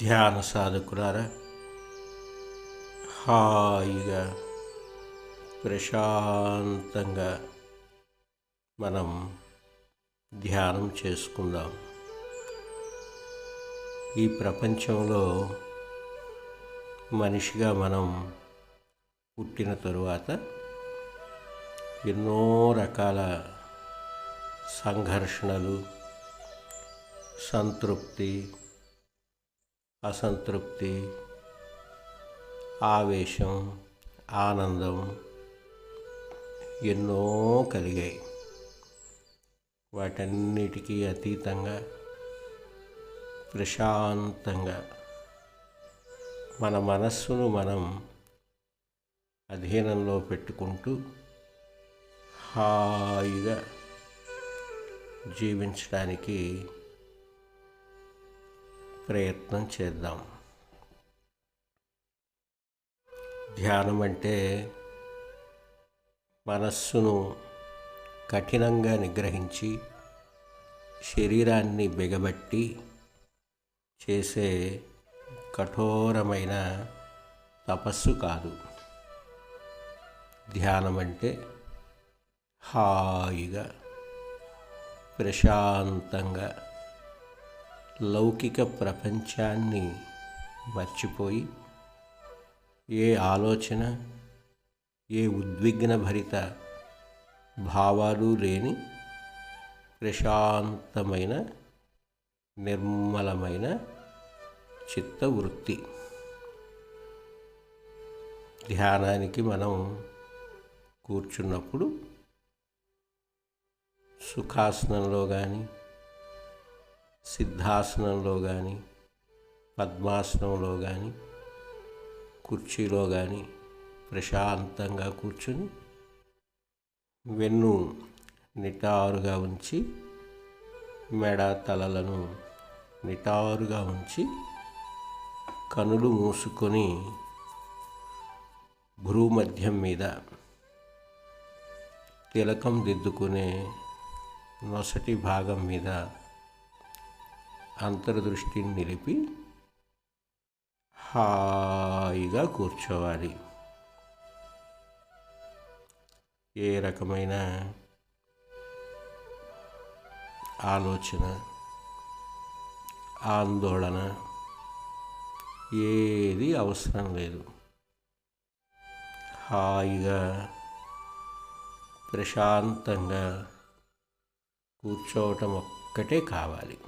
ధ్యాన సాధకులారా హాయిగా ప్రశాంతంగా మనం ధ్యానం చేసుకుందాం. ఈ ప్రపంచంలో మనిషిగా మనం పుట్టిన తరువాత ఎన్నో రకాల సంఘర్షణలు సంతృప్తి అసంతృప్తి ఆవేశం ఆనందం ఎన్నో కలిగాయి. వాటన్నిటికీ అతీతంగా ప్రశాంతంగా మన మనస్సును మనం అధీనంలో పెట్టుకుంటూ హాయిగా జీవించడానికి ప్రయత్నం చేద్దాం. ధ్యానం అంటే మనస్సును కఠినంగా నిగ్రహించి శరీరాన్ని బిగబట్టి చేసే కఠోరమైన తపస్సు కాదు. ధ్యానం అంటే హాయిగా ప్రశాంతంగా లౌకిక ప్రపంచాన్ని మర్చిపోయి ఏ ఆలోచన ఏ ఉద్విగ్న భరిత భావాలు లేని ప్రశాంతమైన నిర్మలమైన చిత్తవృత్తి. ధ్యానానికి మనం కూర్చున్నప్పుడు సుఖాసనంలో కానీ సిద్ధాసనంలో కానీ పద్మాసనంలో కానీ కుర్చీలో కానీ ప్రశాంతంగా కూర్చుని వెన్ను నిటారుగా ఉంచి మెడ తలలను నిటారుగా ఉంచి కనులు మూసుకొని భ్రూమధ్యం మీద తిలకం దిద్దుకునే నొసటి భాగం మీద అంతర్దృష్టిని నిలిపి హాయిగా కూర్చోవాలి. ఏ రకమైన ఆలోచన ఆందోళన ఏది అవసరం లేదు. హాయిగా ప్రశాంతంగా కూర్చోవటం ఒక్కటే కావాలి.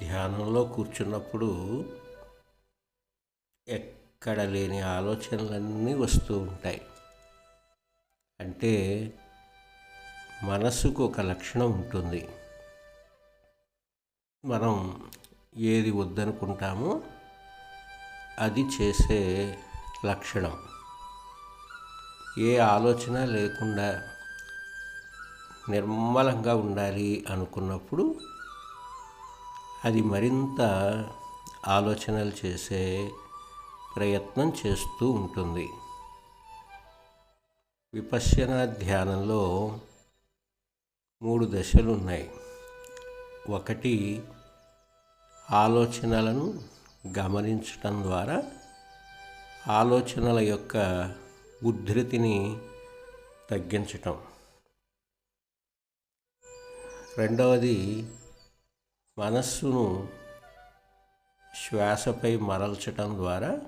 ధ్యానంలో కూర్చున్నప్పుడు ఎక్కడ లేని ఆలోచనలన్నీ వస్తూ ఉంటాయి. అంటే మనసుకు ఒక లక్షణం ఉంటుంది. మనం ఏది వద్దనుకుంటామో అది చేసే లక్షణం. ఏ ఆలోచన లేకుండా నిర్మలంగా ఉండాలి అనుకున్నప్పుడు అది మరింత ఆలోచనలు చేసే ప్రయత్నం చేస్తూ ఉంటుంది. విపశ్యన ధ్యానంలో మూడు దశలు ఉన్నాయి. ఒకటి ఆలోచనలను గమనించటం ద్వారా ఆలోచనల యొక్క ఉద్ధృతిని తగ్గించటం. రెండవది మనస్సును శ్వాసపై మరల్చటం ద్వారా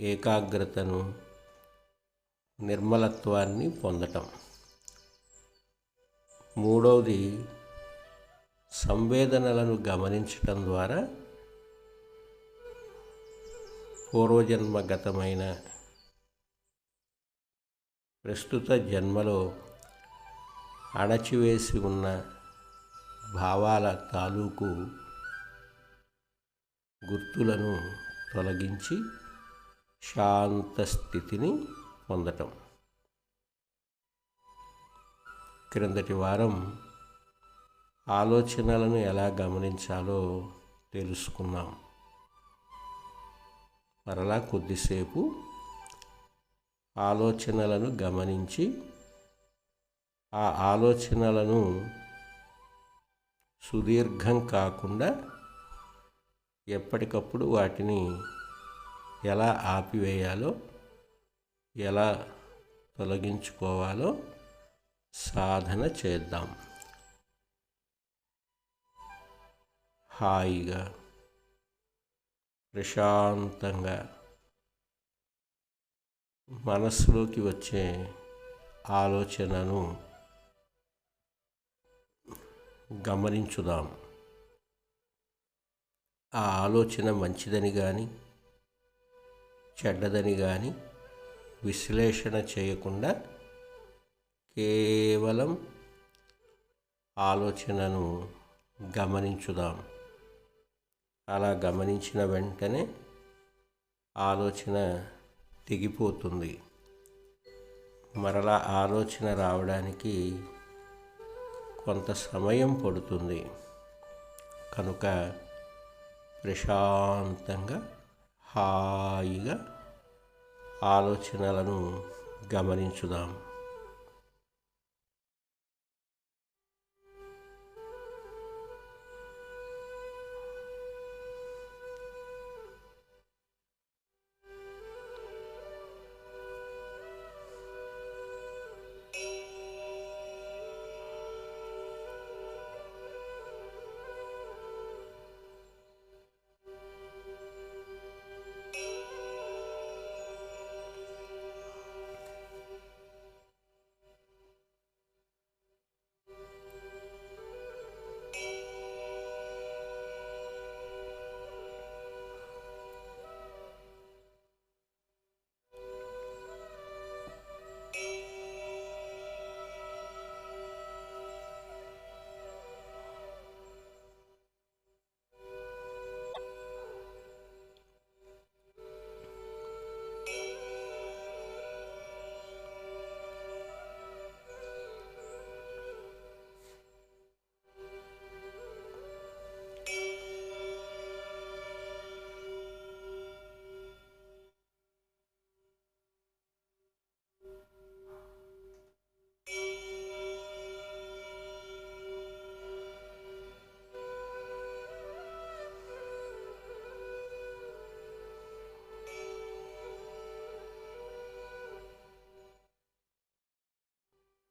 ఏకాగ్రతను నిర్మలత్వాన్ని పొందటం. మూడవది సంవేదనలను గమనించటం ద్వారా పూర్వజన్మగతమైన ప్రస్తుత జన్మలో అణచివేసి ఉన్న భావాల తాలూకు గుర్తులను తొలగించి శాంత స్థితిని పొందటం. క్రిందటి వారం ఆలోచనలను ఎలా గమనించాలో తెలుసుకున్నాం. మరలా కొద్దిసేపు ఆలోచనలను గమనించి ఆ ఆలోచనలను సుదీర్ఘం కాకుండా ఎప్పటికప్పుడు వాటిని ఎలా ఆపివేయాలో ఎలా తొలగించుకోవాలో సాధన చేద్దాం. హాయిగా ప్రశాంతంగా మనస్సులోకి వచ్చే ఆలోచనను గమనించుదాం. ఆ ఆలోచన మంచిదని కానీ చెడ్డదని కానీ విశ్లేషణ చేయకుండా కేవలం ఆలోచనను గమనించుదాం. అలా గమనించిన వెంటనే ఆలోచన తెగిపోతుంది. మరలా ఆలోచన రావడానికి కొంత సమయం పడుతుంది. కనుక ప్రశాంతంగా హాయిగా ఆలోచనలను గమనించుదాం.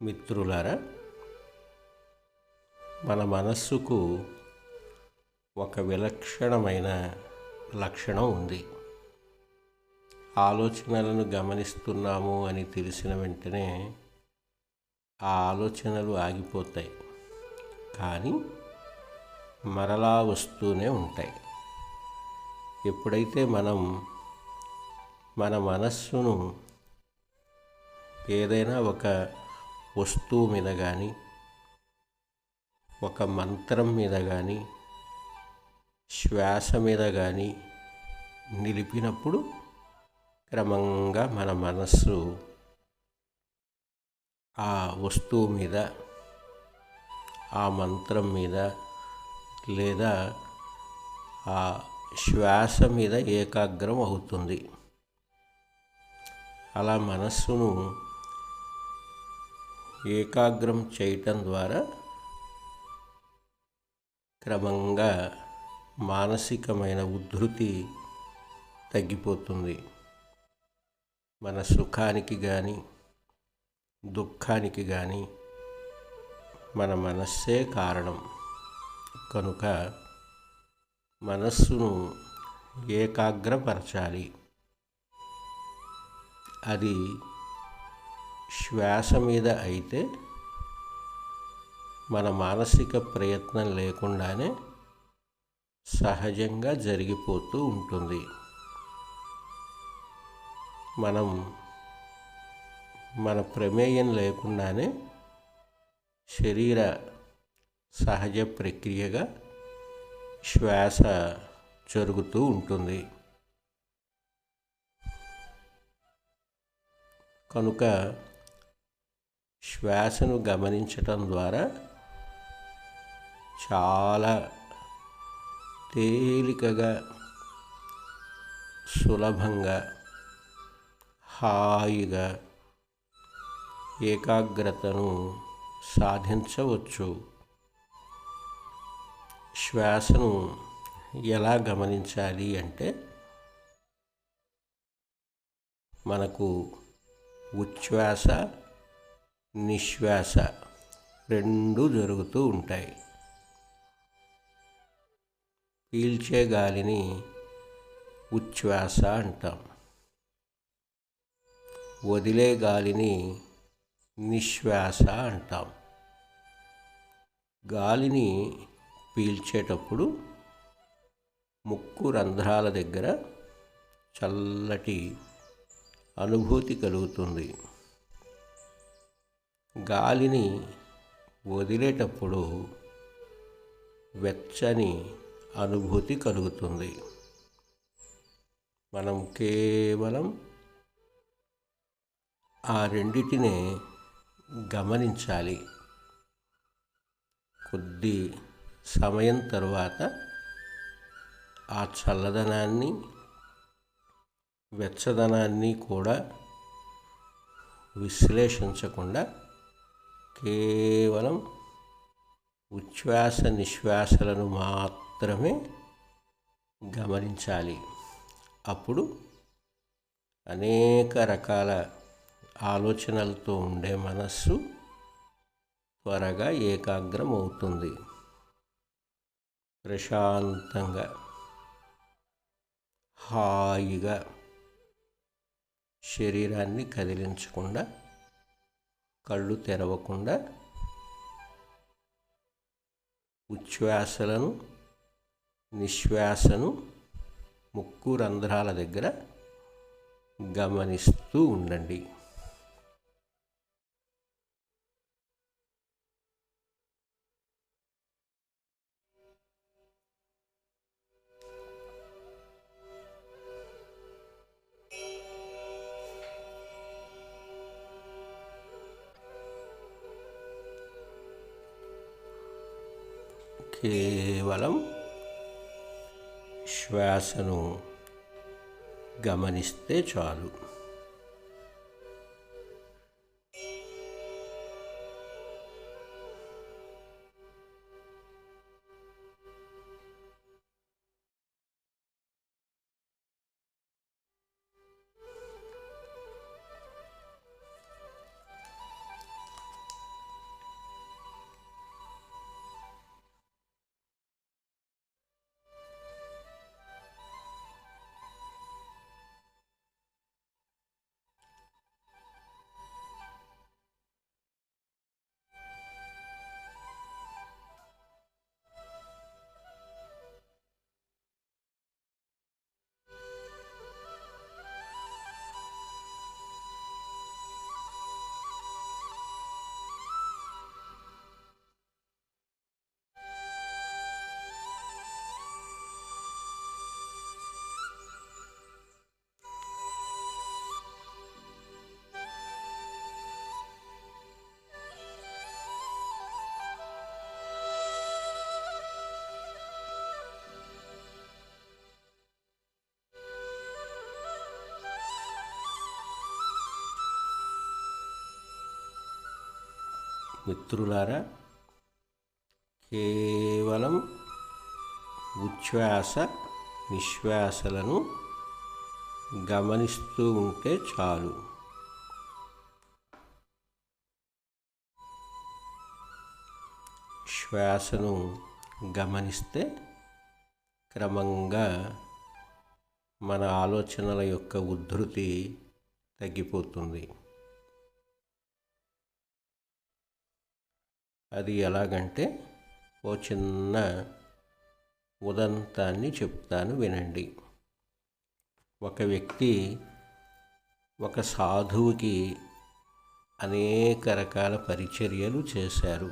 మిత్రులారా మన మనస్సుకు ఒక విలక్షణమైన లక్షణం ఉంది. ఆలోచనలను గమనిస్తున్నాము అని తెలిసిన వెంటనే ఆ ఆలోచనలు ఆగిపోతాయి. కానీ మరలా వస్తూనే ఉంటాయి. ఎప్పుడైతే మనం మన మనస్సును ఏదైనా ఒక వస్తువు మీద కానీ ఒక మంత్రం మీద కానీ శ్వాస మీద కానీ నిలిపినప్పుడు క్రమంగా మన మనస్సు ఆ వస్తువు మీద ఆ మంత్రం మీద లేదా ఆ శ్వాస మీద ఏకాగ్రం అవుతుంది. అలా మనస్సును ఏకాగ్రం చేయటం ద్వారా క్రమంగా మానసికమైన ఉద్ధృతి తగ్గిపోతుంది. మన సుఖానికి కానీ దుఃఖానికి కానీ మన మనస్సే కారణం. కనుక మనస్సును ఏకాగ్రపరచాలి. అది శ్వాస మీద అయితే మన మానసిక ప్రయత్నం లేకుండానే సహజంగా జరిగిపోతూ ఉంటుంది. మనం మన ప్రమేయం లేకుండానే శరీర సహజ ప్రక్రియగా శ్వాస జరుగుతూ ఉంటుంది. కనుక శ్వాసను గమనించటం ద్వారా చాలా తేలికగా సులభంగా హాయిగా ఏకాగ్రతను సాధించవచ్చు. శ్వాసను ఎలా గమనించాలి అంటే మనకు ఉచ్ఛ్వాస నిశ్వాస రెండు జరుగుతూ ఉంటాయి. పీల్చే గాలిని ఉచ్ఛ్వాస అంటాం. వదిలే గాలిని నిశ్వాస అంటాం. గాలిని పీల్చేటప్పుడు ముక్కు రంధ్రాల దగ్గర చల్లటి అనుభూతి కలుగుతుంది. గాలిని వదిలేటప్పుడు వెచ్చని అనుభూతి కలుగుతుంది. మనం కేవలం ఆ రెండిటినే గమనించాలి. కొద్ది సమయం తర్వాత ఆ చల్లదనాన్ని వెచ్చదనాన్ని కూడా విశ్లేషించకుండా కేవలం ఉచ్ఛ్వాస నిశ్వాసలను మాత్రమే గమనించాలి. అప్పుడు అనేక రకాల ఆలోచనలతో ఉండే మనస్సు త్వరగా ఏకాగ్రం అవుతుంది ప్రశాంతంగా హాయిగా శరీరాన్ని కదిలించకుండా కళ్ళు తెరవకుండా ఉచ్ఛ్వాసలను నిశ్వాసను ముక్కు రంధ్రాల దగ్గర గమనిస్తూ ఉండండి. కేవలం శ్వాసను గమనిస్తే చాలు. మిత్రులారా కేవలం ఉచ్ఛ్వాస నిశ్వాసలను గమనిస్తూ ఉంటే చాలు. శ్వాసను గమనిస్తే క్రమంగా మన ఆలోచనల యొక్క ఉద్ధృతి తగ్గిపోతుంది. అది ఎలాగంటే ఓ చిన్న ఉదంతాన్ని చెప్తాను వినండి. ఒక వ్యక్తి ఒక సాధువుకి అనేక రకాల పరిచర్యలు చేశారు.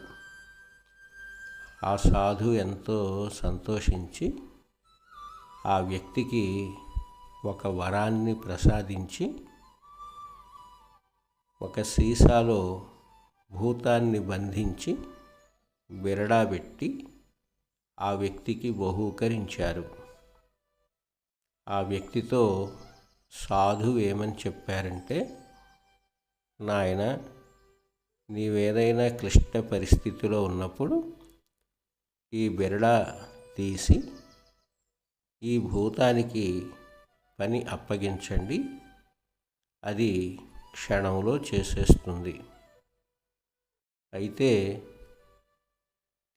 ఆ సాధువు ఎంతో సంతోషించి ఆ వ్యక్తికి ఒక వరాన్ని ప్రసాదించి ఒక సీసాలో భూతాన్ని బంధించి బెరడాబెట్టి ఆ వ్యక్తికి బహూకరించారు. ఆ వ్యక్తితో సాధువు ఏమని చెప్పారంటే నాయన నీవేదైనా క్లిష్ట పరిస్థితిలో ఉన్నప్పుడు ఈ బిరడా తీసి ఈ భూతానికి పని అప్పగించండి. అది క్షణంలో చేసేస్తుంది. అయితే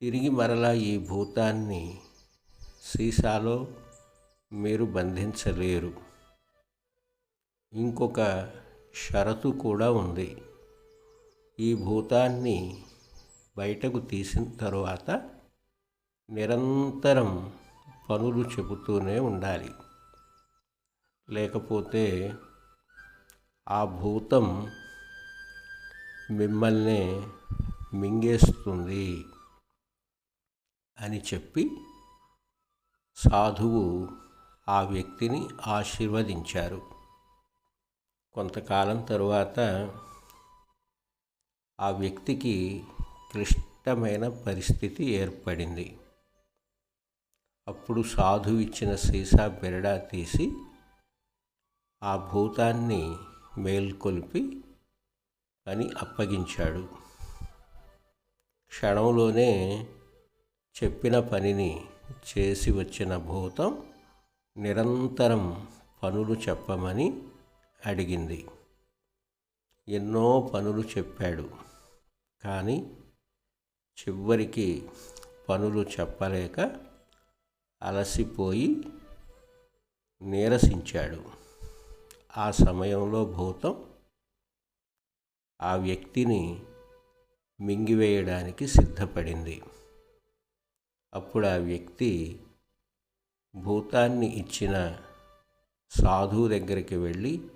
తిరిగి మరలా ఈ భూతాన్ని సీసాలో మీరు బంధించలేరు. ఇంకొక షరతు కూడా ఉంది. ఈ భూతాన్ని బయటకు తీసిన తరువాత నిరంతరం పనులు చెబుతూనే ఉండాలి. లేకపోతే ఆ భూతం మిమ్మల్ని మింగేస్తుంది అని చెప్పి సాధువు ఆ వ్యక్తిని ఆశీర్వదించారు. కొంతకాలం తరువాత ఆ వ్యక్తికి క్లిష్టమైన పరిస్థితి ఏర్పడింది. అప్పుడు సాధువు ఇచ్చిన సీసా బెరడా తీసి ఆ భూతాన్ని మేల్కొల్పి అని అప్పగించాడు. క్షణంలోనే చెప్పిన పనిని చేసి వచ్చిన భూతం నిరంతరం పనులు చెప్పమని అడిగింది. ఎన్నో పనులు చెప్పాడు. కానీ చివరికి పనులు చెప్పలేక అలసిపోయి నీరసించాడు. ఆ సమయంలో భూతం ఆ వ్యక్తిని మింగివేయడానికి సిద్ధపడింది. అప్పుడు ఆ వ్యక్తి భూతాన్ని ఇచ్చిన సాధువు దగ్గరికి వెళ్ళి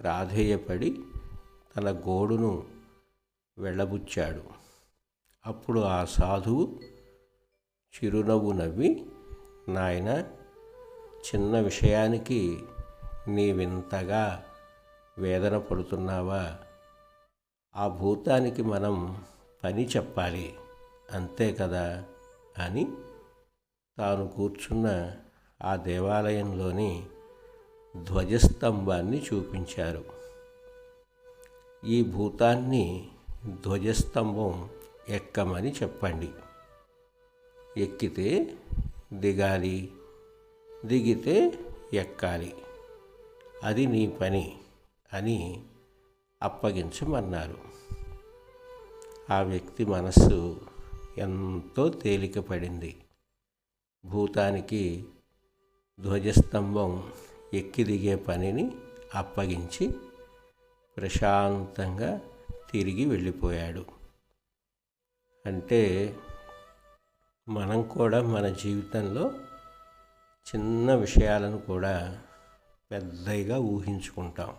రాధేయపడి తన గోడును వెళ్ళబుచ్చాడు. అప్పుడు ఆ సాధువు చిరునవ్వు నవ్వి నాయన చిన్న విషయానికి నీవింతగా వేదన పడుతున్నావా? ఆ భూతానికి మనం పని చెప్పాలి. అంతే కదా? అని తాను కూర్చున్న ఆ దేవాలయంలోని ధ్వజస్తంభాన్ని చూపించారు. ఈ భూతాన్ని ధ్వజస్తంభం ఎక్కమని చెప్పండి. ఎక్కితే దిగాలి దిగితే ఎక్కాలి. అది నీ పని అని అప్పగించమన్నారు. ఆ వ్యక్తి మనస్సు ఎంతో తేలికపడింది. భూతానికి ధ్వజస్తంభం ఎక్కి దిగే పనిని అప్పగించి ప్రశాంతంగా తిరిగి వెళ్ళిపోయాడు. అంటే మనం కూడా మన జీవితంలో చిన్న విషయాలను కూడా పెద్దగా ఊహించుకుంటాం.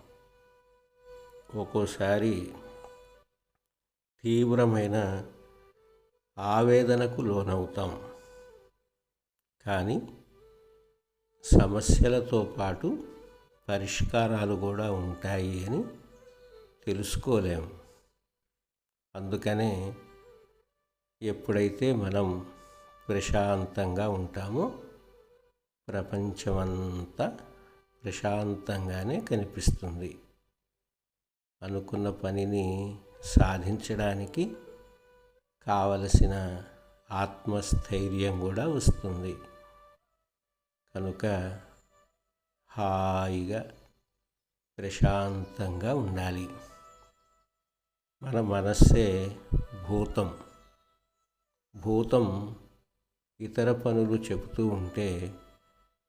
ఒక్కోసారి తీవ్రమైన ఆవేదనకు లోనవుతాం. కానీ సమస్యలతో పాటు పరిష్కారాలు కూడా ఉంటాయి అని తెలుసుకోలేము అందుకనే ఎప్పుడైతే మనం ప్రశాంతంగా ఉంటామో ప్రపంచమంతా ప్రశాంతంగానే కనిపిస్తుంది. అనుకున్న పనిని సాధించడానికి కావలసిన ఆత్మస్థైర్యం కూడా వస్తుంది. కనుక హాయిగా ప్రశాంతంగా ఉండాలి. మన మనస్సే భూతం. భూతం ఇతర పనులు చెబుతూ ఉంటే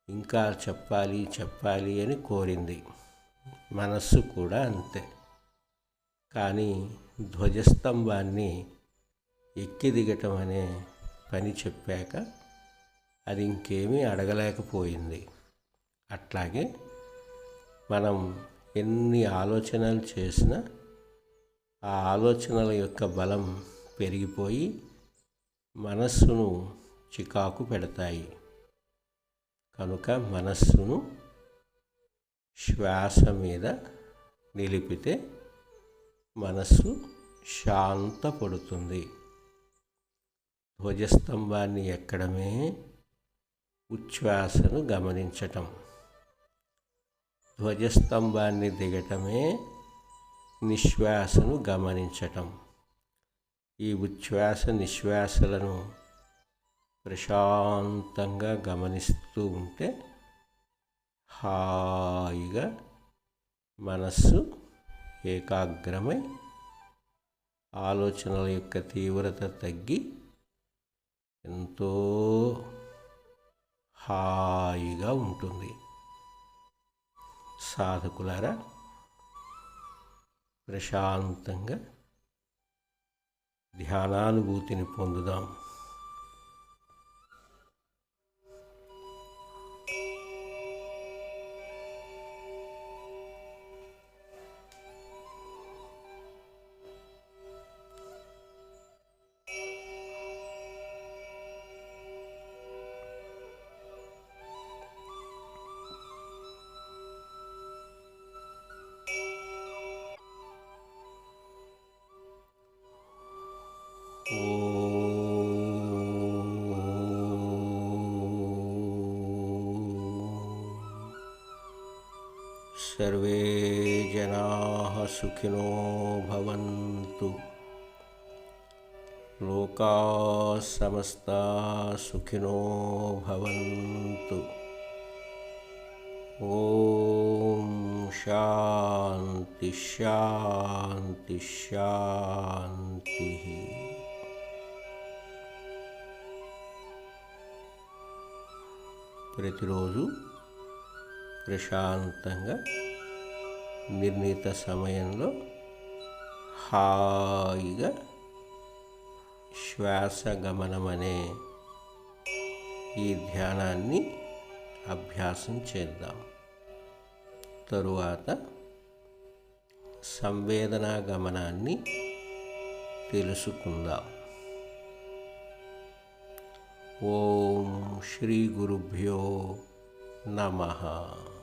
ఇంకా చెప్పాలి చెప్పాలి అని కోరింది. మనస్సు కూడా అంతే. కానీ ధ్వజస్తంభాన్ని ఎక్కి దిగటం అనే పని చెప్పాక అది ఇంకేమీ అడగలేకపోయింది. అట్లాగే మనం ఎన్ని ఆలోచనలు చేసినా ఆ ఆలోచనల యొక్క బలం పెరిగిపోయి మనస్సును చికాకు పెడతాయి. కనుక మనస్సును శ్వాస మీద నిలిపితే మనస్సు శాంతపడుతుంది. ధ్వజస్తంభాన్ని ఎక్కడమే ఉచ్ఛ్వాసను గమనించటం. ధ్వజస్తంభాన్ని దిగటమే నిశ్వాసను గమనించటం. ఈ ఉచ్ఛ్వాస నిశ్వాసలను ప్రశాంతంగా గమనిస్తూ ఉంటే హాయిగా మనస్సు ఏకాగ్రమై ఆలోచనల యొక్క తీవ్రత తగ్గి ఎంతో హాయిగా ఉంటుంది. సాధకులారా ప్రశాంతంగా ధ్యానానుభూతిని పొందుదాం. सर्वे जनाः सुखिनो भवन्तु। लोकाः समस्ताः सुखिनो भवन्तु। ॐ शान्ति शान्ति शान्तिः। ప్రతిరోజు ప్రశాంతంగా నిర్ణీత సమయంలో హాయిగా శ్వాస గమనం అనే ఈ ధ్యానాన్ని అభ్యాసం చేద్దాం. తరువాత సంవేదనా గమనాన్ని తెలుసుకుందాం. ओम श्री गुरुभ्यो नमः।